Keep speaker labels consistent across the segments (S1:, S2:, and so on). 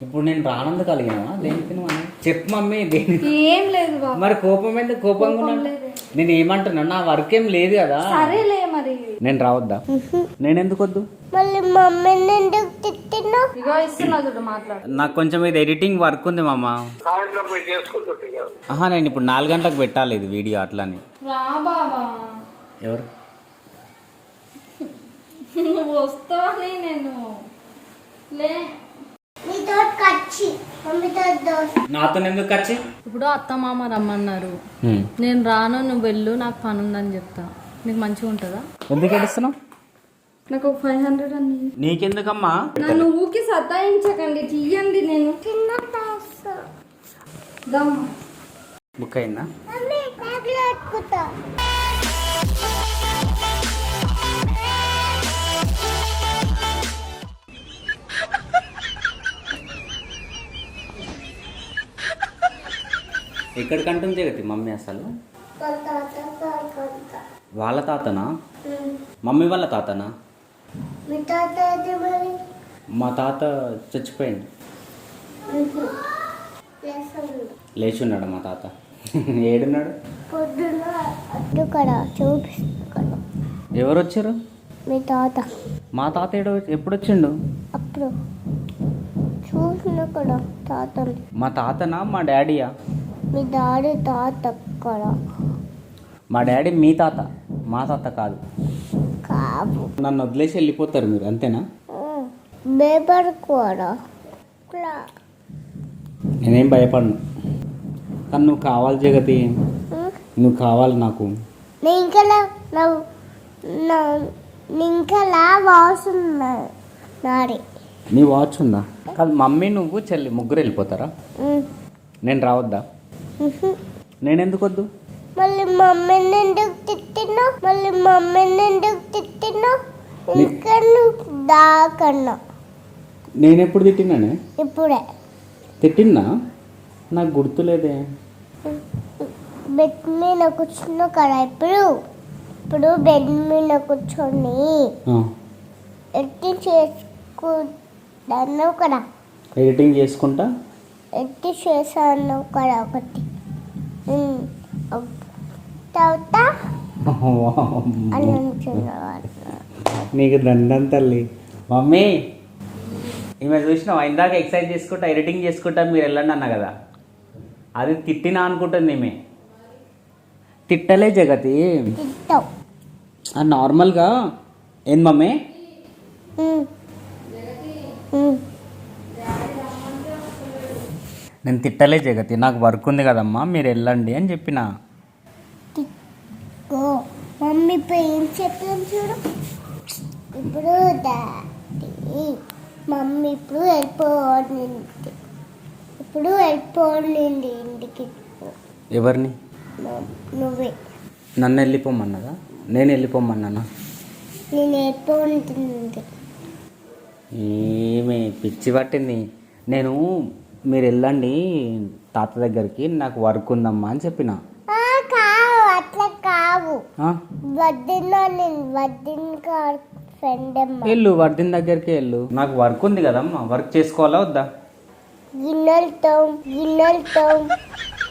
S1: ఇప్పుడు నేను రానందు కలిగినావా? దేనికి నువ్వు? చెప్పు మమ్మీ దేని
S2: ఏం లేదు బాబు.
S1: మరి కోపం ఎందుకు కోపంగా ఉన్నాను. నేను ఏమంటున్నా? నా వర్క్ ఏం లేదు కదా.
S2: సరేలే మరి.
S1: నేను రావద్దా? నేను ఎందుకు వద్దు
S3: మళ్ళీ మమ్మీని ఎందుకు తిట్టినా
S2: ఇగో ఇస్తున్నా చూడు మాట్లాడు.
S1: నాకు కొంచెం ఇది ఎడిటింగ్ వర్క్ ఉంది మామ. ఆహా నేను ఇప్పుడు నాలుగు గంటలకు పెట్టాలి ఇది వీడియో అట్లని.
S2: రా బాబా
S1: ఎవరు?
S2: నువ్వు వస్తావని నేను? లే
S3: మీతో కచ్చి మమ్మీతో దోశ
S1: నాతో ఎందుకు వచ్చి
S2: ఇప్పుడు అత్త మామ రమ్మన్నారు. నేను రాను నువ్వు వెళ్ళు నాకు పని ఉందని చెప్తా. నీకు మంచిగా ఉంటుందా?
S1: ఎందుకు ఏడుస్తున్నావు?
S2: నాకు ఒక ఫైవ్ హండ్రెడ్ అని
S1: నీకెందుకమ్మా?
S2: నన్ను ఊకి సతాయించకండి తీయండి నేను.
S3: చిన్న
S1: బుక్ అయిందా ఎక్కడికంటుంది జగతి మమ్మీ అసలు? వాళ్ళ తాతనా? మమ్మీ వాళ్ళ తాతనా?
S3: మీ తాత
S1: తాత చచ్చిపోయింది లేచి ఉన్నాడు మా తాత. ఏడున్నాడు? ఎవరు వచ్చారు
S3: మీ తాత
S1: మా తాత ఏడో ఎప్పుడు వచ్చిండు
S3: అప్పుడు చూసిన తాతని.
S1: మా తాతనా మా డాడీయా?
S3: మీ డాడీ తాత అక్కడ.
S1: మా డాడీ మీ తాత మా తాత కాదు.
S3: కాపు
S1: నన్ను వదిలేసి వెళ్ళిపోతారు మీరు అంతేనా?
S3: బేబర్ కూడా.
S1: నేనేం భయపడను. కానీ నువ్వు కావాలి జగతి. నువ్వు కావాలి నాకు.
S3: నింకలా వాసున్నా నాడి
S1: నీ వాచ్ ఉందా? కాదు మమ్మీ నువ్వు చెల్లి ముగ్గురు వెళ్ళిపోతారా? నేను రావద్దా? నేను ఎందుకు వద్దు
S3: మళ్ళీ మమ్మీని ఎందుకు తిట్టినా? మళ్ళీ మమ్మీని ఎందుకు తిట్టినా? ఇంకా నువ్వు దాకన్నా.
S1: నేను ఎప్పుడు తిట్టినానే?
S3: ఇప్పుడే.
S1: తిట్టినా నాకు గుర్తులేదే.
S3: బెడ్ మీద కూర్చున్నా కదా ఇప్పుడు? ఇప్పుడు బెడ్ మీద కూర్చొని
S1: ఆ,
S3: ఎట్టి చేసుకున్నావు కదా?
S1: ఎడిటింగ్ చేసుకుంటా?
S3: ఎట్టి చేశాను కదా ఒకటి. తర్వాత అన్నం
S1: నీకు దండం తల్లి. మమ్మీ ఈమె చూసినావా? ఇందాక ఎక్సర్సైజ్ చేసుకుంటా ఎడిటింగ్ చేసుకుంటా మీరు వెళ్ళండి అన్న కదా. అది తిట్టినా అనుకుంటుంది ఈమె. తిట్టలే జగతి. నార్మల్గా ఏం మమ్మీ. నేను తిట్టలే జగతి నాకు వర్క్ ఉంది కదమ్మా మీరు వెళ్ళండి అని చెప్పిన.
S3: మమ్మీ ఇప్పుడు ఏం చెప్పాను చూడు. ఇప్పుడు మమ్మీ ఇప్పుడు ఇంటికి. ఇప్పుడు వెళ్ళిపోవాలి ఇంటికి.
S1: ఎవరిని?
S3: నువ్వే.
S1: నన్ను వెళ్ళిపోమన్నదా? నేను వెళ్ళిపోమన్నానా?
S3: నేను వెళ్ళిపోతుంది
S1: ఏమి పిచ్చి పట్టింది. నేను మీరు వెళ్ళండి తాత దగ్గరికి నాకు వర్క్ ఉందమ్మా అని చెప్పిన.
S3: కావు అట్లా కావు.
S1: వెళ్ళు వర్దిన్ దగ్గరికి వెళ్ళు. నాకు వర్క్ ఉంది కదమ్మా వర్క్ చేసుకోవాలా వద్దా?
S3: గిన్నెలతో గిన్నెలతో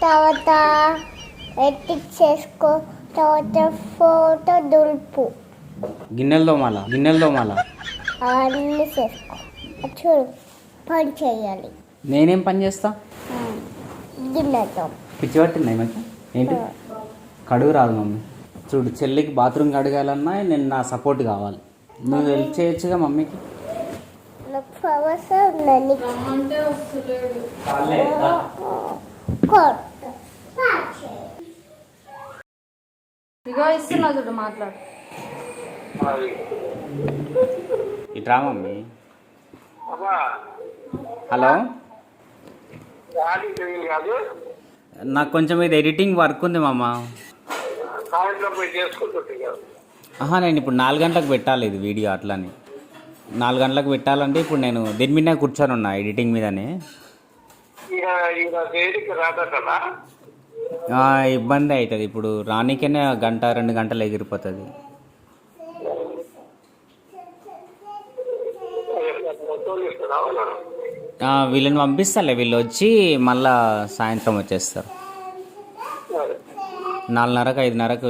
S3: తర్వాత చేసుకో తర్వాత ఫోటో దులుపు.
S1: గిన్నెలు దోమాలా గిన్నెలు దోమాలా
S3: అవన్నీ చేసుకో. చూడు పని చేయాలి.
S1: నేనేం పని చేస్తా? పిచ్చి పట్టింది ఏంటి? కడుగు రాదు మమ్మీ. చూడు చెల్లికి బాత్రూమ్ కడగాలన్నా నేను నా సపోర్ట్ కావాలి. నువ్వు హెల్ప్ చేయొచ్చుగా మమ్మీకి.
S2: ఇగో ఇస్తున్నా చూడు మాట్లాడు.
S1: ఇట్రా మమ్మీ. హలో? నాకు కొంచెం ఇది ఎడిటింగ్ వర్క్ ఉంది మామ. ఆహా నేను ఇప్పుడు నాలుగు గంటలకు పెట్టాలి ఇది వీడియో అట్లని. నాలుగు గంటలకు పెట్టాలంటే ఇప్పుడు నేను దీని మీద కూర్చొని ఉన్నా ఎడిటింగ్ మీదనే. ఇబ్బంది అవుతుంది ఇప్పుడు రానికనే గంట రెండు గంటలు ఎగిరిపోతుంది. వీళ్ళని పంపిస్తాలే. వీళ్ళు వచ్చి మళ్ళా సాయంత్రం వచ్చేస్తారు. నాలుగున్నరకు ఐదున్నరకు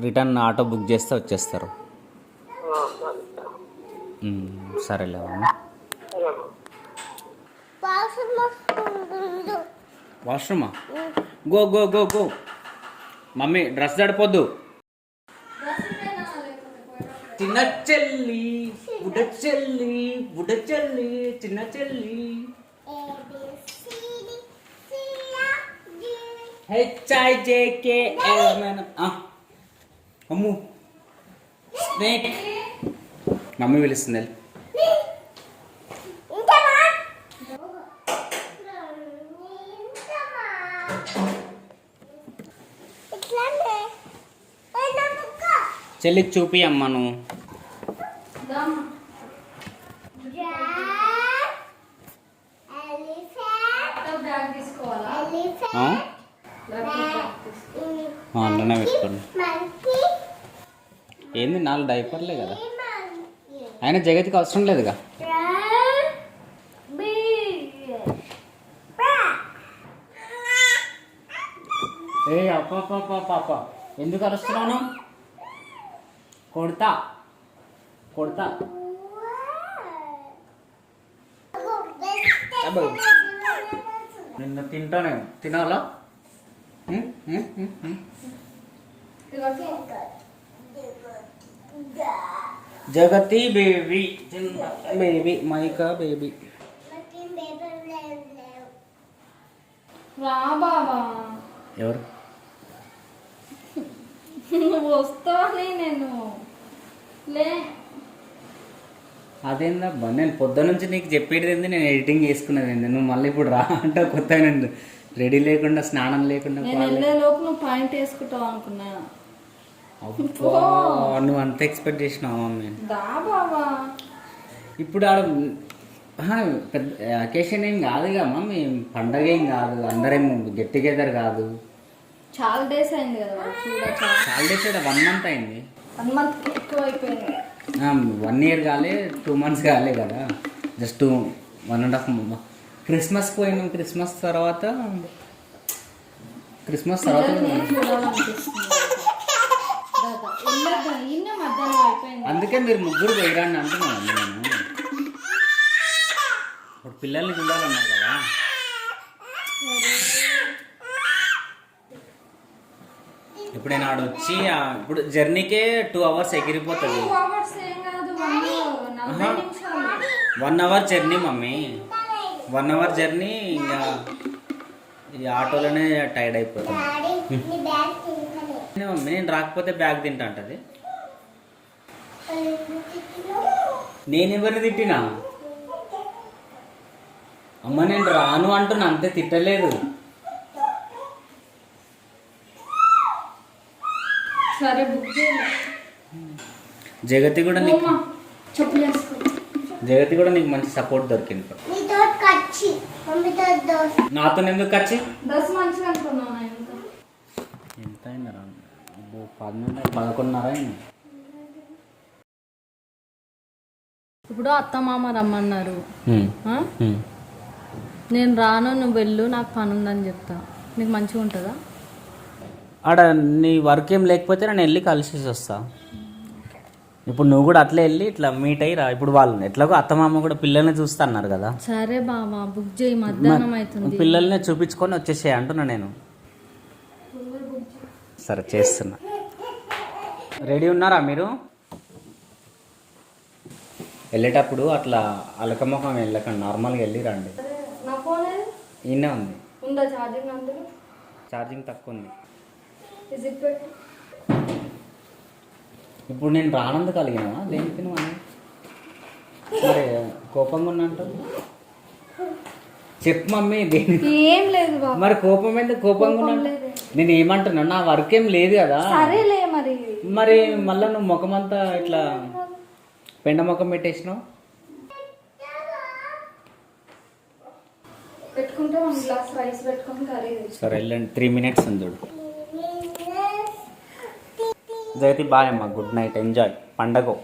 S1: రిటర్న్ ఆటో బుక్ చేస్తే వచ్చేస్తారు. సరేలే వాష్రూమా? Go go go go. Mummy dress తడిపోద్దు చిన్న చెల్లి బుడ్డ చెల్లి బుడ్డ చెల్లి చిన్న చెల్లి H I J K Ammu snake mummy పిలుస్తుంది వెళ్ళు.
S3: ఇట్లానే నా బుక్క
S1: చెల్లికి చూపి అమ్మ నువ్వు పెట్టుకోండి. ఏంది నాలుగు డైపర్లే కదా? అయినా జగతికి అవసరం లేదుగా? ఏ అప్ప పాప పాప ఎందుకు అరుస్తున్నాను? కొడతా కొడతా. నిన్న తింటానే తినాలా? ఉం? ఉం? ఉం? జగతి బేబీ బేబీ మైకా బేబీ
S2: రా బాబా
S1: ఎవరు
S2: నువ్వు వస్తావని నేను
S1: అదేందబ్బా నేను పొద్దు నుంచి నీకు చెప్పేది ఏంది? నేను ఎడిటింగ్ చేసుకున్నది ఏంది? నువ్వు మళ్ళీ ఇప్పుడు రా అంటే కొత్త రెడీ లేకుండా స్నానం లేకుండా
S2: లోపు నువ్వు పాయింట్ వేసుకుంటావు అనుకున్నా.
S1: నువ్వు అంత ఎక్స్పెక్ట్ చేసినావు మమ్మీ? ఇప్పుడు ఆడ పెద్ద అకేషన్ ఏం కాదుగా మమ్మీ. పండగ ఏం కాదు. అందరేం గెట్ టుగెదర్ కాదు.
S2: చాలా డేస్ అయింది కదా
S1: చాలా డేస్ వన్ మంత్ అయింది.
S2: వన్ మంత్ ఎక్కువ అయిపోయింది
S1: వన్ ఇయర్ కాలే టూ మంత్స్ కాలే కదా. Just two one and half క్రిస్మస్కి పోయినాం. క్రిస్మస్ తర్వాత క్రిస్మస్ తర్వాత అందుకే మీరు ముగ్గురు పోయిరండి అంటున్నాను నేను. ఇప్పుడు పిల్లల్ని చూడాలన్నారు కదా. ఇప్పుడు నేను ఆడ వచ్చి ఆ, ఇప్పుడు జర్నీకే టూ అవర్స్ ఎగిరిపోతుంది.
S2: టూ అవర్స్ ఏం కాదు one
S1: hour journey mummy. One hour journey ఇంకా ఈ ఆటోలోనే టైర్డ్ అయిపోతాం. నేను మమ్మీ నేను రాకపోతే బ్యాగ్ తింటా అంటది? నేను ఎవరిని తిట్టినా? అమ్మ నేను రాను అంటున్నా అంతే తిట్టలేదు
S2: సరే బుక్ చేయాలి
S1: జగతి కూడా నీకు జగతి కూడా నీకు మంచి సపోర్ట్ దొరికింది.
S3: నీతో కచ్చి
S1: ఎందుకు
S2: ఇంకా.
S1: ఎంత అయిందిరా పన్నెండు పదకొండున్నర అయింది.
S2: ఇప్పుడు అత్త మామ రమ్మన్నారు? నేను రాను నువ్వు వెళ్ళు నాకు పని ఉందని చెప్తా. నీకు మంచిగా ఉంటుందా?
S1: ఆడ నీ వర్క్ ఏం లేకపోతే నేను వెళ్ళి కలిసేసి వస్తా. ఇప్పుడు నువ్వు కూడా అట్లే వెళ్ళి ఇట్లా మీట్ అయ్యి రా. ఇప్పుడు వాళ్ళు ఎట్లాగో అత్తమామ కూడా పిల్లల్ని చూస్తా అన్నారు కదా.
S2: సరే బాబా బుక్ చేయి మధ్యాహ్నం అవుతుంది.
S1: పిల్లల్ని చూపించుకొని వచ్చేసేయి అంటున్నా నేను. సరే చేస్తున్నా. రెడీ ఉన్నారా మీరు? వెళ్ళేటప్పుడు అట్లా అలకముఖం వెళ్ళకండి. నార్మల్గా వెళ్ళి రండి.
S2: నా ఫోన్ ఏది?
S1: ఈయనే ఉంది.
S2: ఉందా ఛార్జింగ్ అందులో?
S1: ఛార్జింగ్ తక్కువ ఉంది.
S2: ఇజ్ ఇట్ పెట్టు
S1: ఇప్పుడు నేను రానందుకు కలిగినా దేనికి నువ్వు అని మరి కోపంగా ఉన్నట్టు చెప్పు మమ్మీ దేని
S2: ఏం లేదు బాబా.
S1: మరి కోపం ఎందుకు కోపంగా
S2: లేదే.
S1: నేను ఏమంటున్నా? నా వర్క్ ఏం లేదు కదా.
S2: సరేలే మరి.
S1: మరి మళ్ళీ నువ్వు ముఖం అంతా ఇట్లా పెండ ముఖం పెట్టేసినావు? సరే వెళ్ళండి త్రీ మినిట్స్ ఉంది చూడు. జగతి బాయ్ అమ్మా గుడ్ నైట్ ఎంజాయ్ పండగ?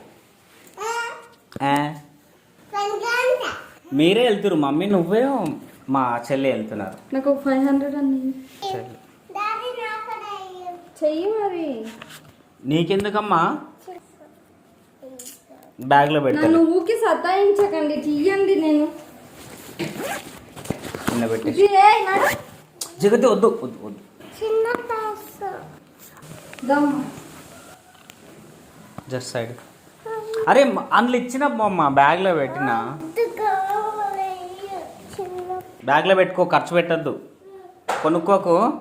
S1: మీరే వెళ్తురు మమ్మీ నువ్వే మా చెల్లి వెళ్తున్నారు.
S2: నాకు ఫైవ్ హండ్రెడ్ అండి. చెయ్యి మరి.
S1: నీకెందుకమ్మా? బ్యాగ్లో పెట్టాను
S2: ఊకి సతాయించకండి తీయండి నేను.
S1: కింద పెట్టి. జగతి వద్దు వద్దు వద్దు.
S3: చిన్న.
S1: Just side. అరే అందులో ఇచ్చిన మా బ్యాగ్లో పెట్టిన? బ్యాగ్లో పెట్టుకో ఖర్చు పెట్టద్దు. కొనుక్కోకు.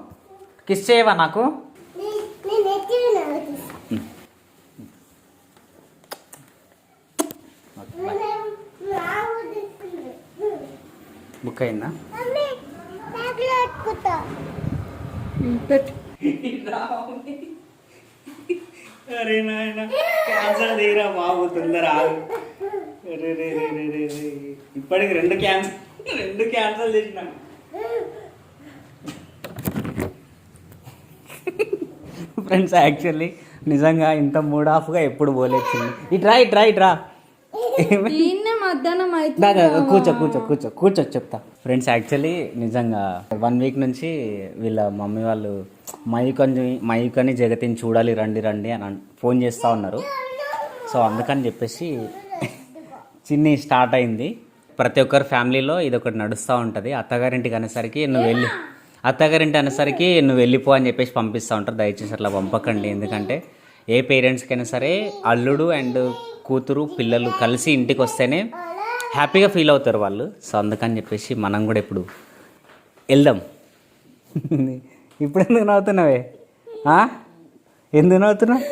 S1: కిస్ చేయవా నాకు. బుక్ అయిందా?
S2: పెట్టు.
S1: అరే నాయన క్యాన్సల్ తీరా బాబు తొందర ఆగు. అరే రే రే రే రే రే. ఇప్పటికి రెండు క్యాన్సల్ రెండు క్యాన్సల్ చేసిన. ఫ్రెండ్స్ యాక్చువల్లీ నిజంగా ఇంత మూడ్ ఆఫ్గా ఎప్పుడు పోలేచ్చింది ఇట్రా ఇట్రా ఇట్రా కూర్చో కూర్చో కూర్చో కూర్చో చెప్తా. ఫ్రెండ్స్ యాక్చువల్లీ నిజంగా వన్ వీక్ నుంచి వీళ్ళ మమ్మీ వాళ్ళు మైకని మైకని జగతిని చూడాలి రండి రండి అని ఫోన్ చేస్తూ ఉన్నారు. సో అందుకని చెప్పేసి చిన్ని స్టార్ట్ అయింది. ప్రతి ఒక్కరి ఫ్యామిలీలో ఇది ఒకటి నడుస్తూ ఉంటుంది. అత్తగారింటికి అనేసరికి నువ్వు వెళ్ళి అత్తగారింటి అనేసరికి నువ్వు వెళ్ళిపో అని చెప్పేసి పంపిస్తూ ఉంటారు. దయచేసి అట్లా పంపకండి. ఎందుకంటే ఏ పేరెంట్స్కైనా సరే అల్లుడు అండ్ కూతురు పిల్లలు కలిసి ఇంటికి వస్తేనే హ్యాపీగా ఫీల్ అవుతారు వాళ్ళు. సో అందుకని చెప్పేసి మనం కూడా ఇప్పుడు వెళ్దాం. ఇప్పుడు ఎందుకు నవ్వుతున్నావే? ఎందుకు నవ్వుతున్నావు?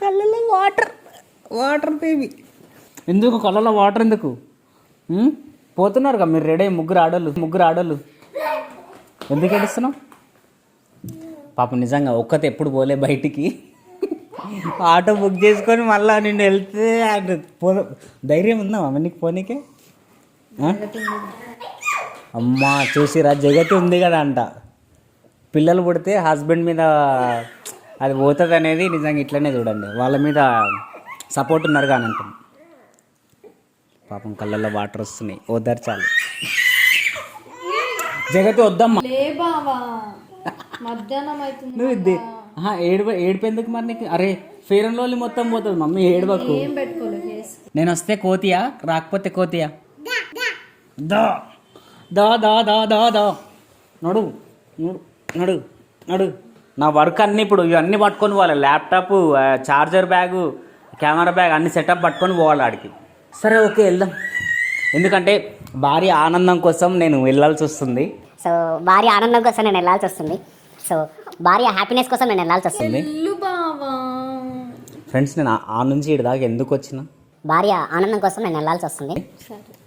S1: కళ్ళలో వాటర్ వాటర్ బేబీ ఎందుకు? కళ్ళలో వాటర్ ఎందుకు? పోతున్నారు కదా మీరు రెడీ అయ్యి ముగ్గురు ఆడోళ్ళు ముగ్గురు ఆడోళ్ళు. ఎందుకు ఏడుస్తున్నావు? పాప నిజంగా ఒక్కతే ఎప్పుడు పోలే బయటికి. ఆటో బుక్ చేసుకొని మళ్ళీ నిన్ను వెళ్తే అటు పో ధైర్యం ఉందా అమ్మ నీకు పోనీకే? అమ్మా చూసిరా జగతి ఉంది కదా అంట పిల్లలు పుడితే హస్బెండ్ మీద అది పోతుంది అనేది నిజంగా ఇట్లనే చూడండి. వాళ్ళ మీద సపోర్ట్ ఉన్నారు కానీ అంటుంది పాపం కళ్ళల్లో వాటర్ వస్తున్నాయి. ఓదార్చాలి జగతి వద్దమ్మా.
S2: లే బావా మధ్యాహ్నం అవుతుంది
S1: నువ్వు ఇది ఆహా, ఏడుపు ఏడుపు ఎందుకు మరి నీకు? అరే ఫేర్ అండ్ మొత్తం పోతుంది. మమ్మీ ఏడువకు. నేను వస్తే కోతియా? రాకపోతే కోతియా? దా. దా దా దా దా దా. నడు నడు నడు నడు. నా వర్క్ అన్ని ఇప్పుడు ఇవన్నీ పట్టుకొని పోవాలి. Laptop charger bag camera bag అన్ని సెటప్ పట్టుకొని పోవాలి ఆడికి. సరే ఓకే వెళ్దాం. ఎందుకంటే భార్య ఆనందం కోసం నేను వెళ్ళాల్సి వస్తుంది.
S4: సో భార్య ఆనందం కోసం నేను వెళ్ళాల్సి వస్తుంది. సో భార్య హ్యాపీనెస్ కోసం నేను వెళ్ళాల్సి వస్తుంది.
S1: ఫ్రెండ్స్ నేను ఆ- నుంచి ఇటు దాకా ఎందుకు వచ్చిన?
S4: భార్య ఆనందం కోసం నేను వెళ్ళాల్సి వస్తుంది.
S2: సరే.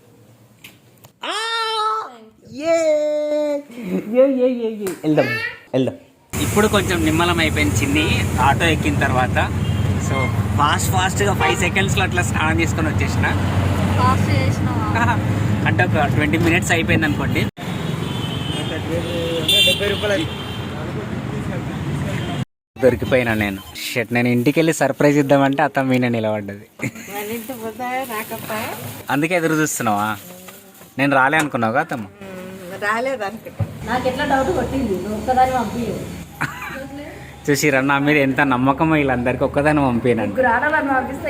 S1: వెళ్దాం వెళ్దాం. ఇప్పుడు కొంచెం నిమ్మలం అయిపోయింది చిన్ని. ఆటో ఎక్కిన తర్వాత. సో ఫాస్ట్ ఫాస్ట్గా ఫైవ్ సెకండ్స్లో అట్లా స్నానం చేసుకొని వచ్చేసిన. అంటే ఒక ట్వంటీ మినిట్స్ అయిపోయింది అనుకోండి. దొరికిపోయినా నేను. షట్ నేను ఇంటికి వెళ్ళి సర్ప్రైజ్ ఇద్దామంటే అత్త మీన నిలబడ్డది. అందుకే ఎదురు చూస్తున్నావా? నేను రాలే అనుకున్నావు అత్తమ్మ
S2: నాకు ఎట్లా డౌట్ కొట్టింది?
S1: ఎంత నమ్మకం వీళ్ళందరికీ ఒక్కదాన్ని పంపినాను
S2: ఆడవాళ్ళని పంపిస్తే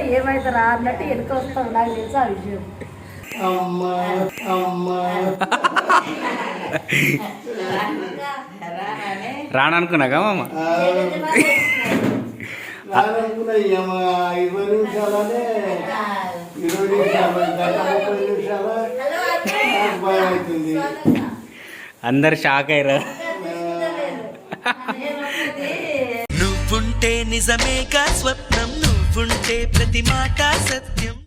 S2: అన్నట్టు వెనుక నాకు తెలుసు ఆ విషయం.
S1: రాననుకున్నాగా మామ?
S5: ఇరవై నిమిషాలు ముప్పై
S1: అందరు షాక్ అయ్యారు.
S6: నువ్వుంటే నిజమేగా స్వప్నం నువ్వుంటే ప్రతి మాట సత్యం.